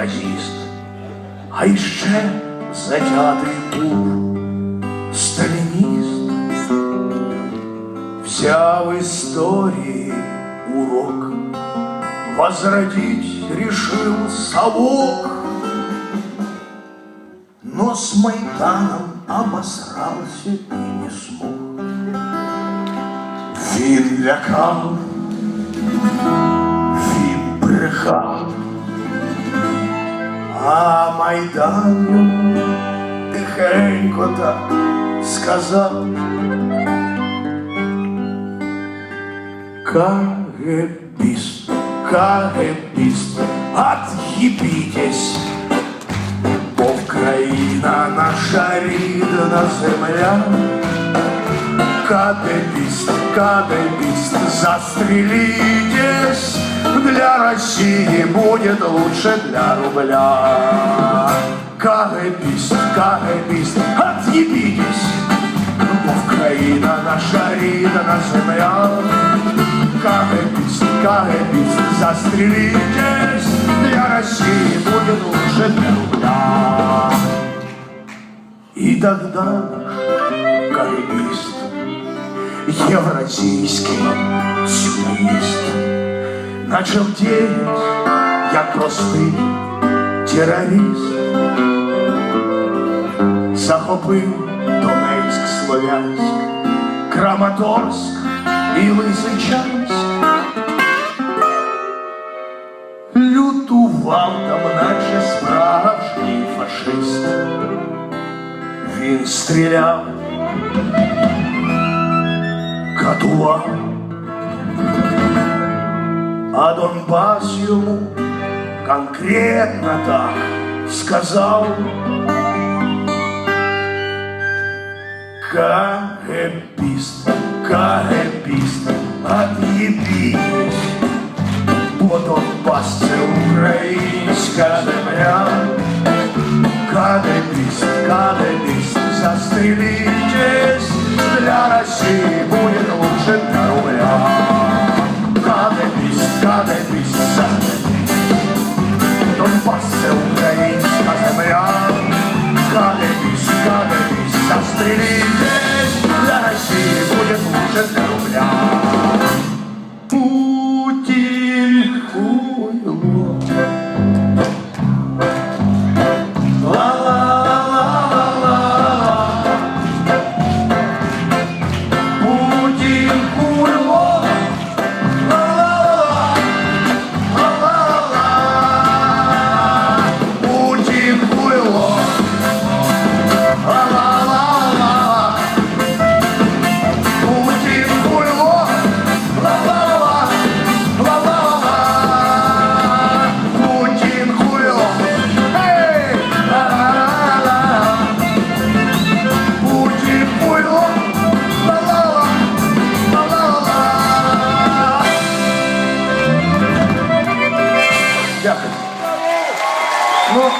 неказіст, а іще затятий був сталініст. Взяв історії урок, возродить решил совок, но с Майданом обосрался и не смог. Він лякав, він брехав, а Майдан йому тихенько так сказав. КГБист, КГБист, отъебитесь, бо Вкраїна наша рідна земля. КГБист, КГБист, застрелитесь, для России будет лучше для рубля. КГБист, КГБист, отъебитесь, бо Вкраїна наша рідна земля. КГБист, КГБист, застрелитесь, для России будет лучше для рубля. И тогда наш КГБист, евразийский сюдаист, начал діять, як простий терорист. Захопив Донецьк, Слов'янськ, Краматорськ і Лисичанськ. Лютував там, наче справжній фашист. Він стріляв, катував, А Донбас йому конкретно так сказав. КГБист, КГБист, отъебись, бо Донбас це українська Saturday. Дякую. Ну,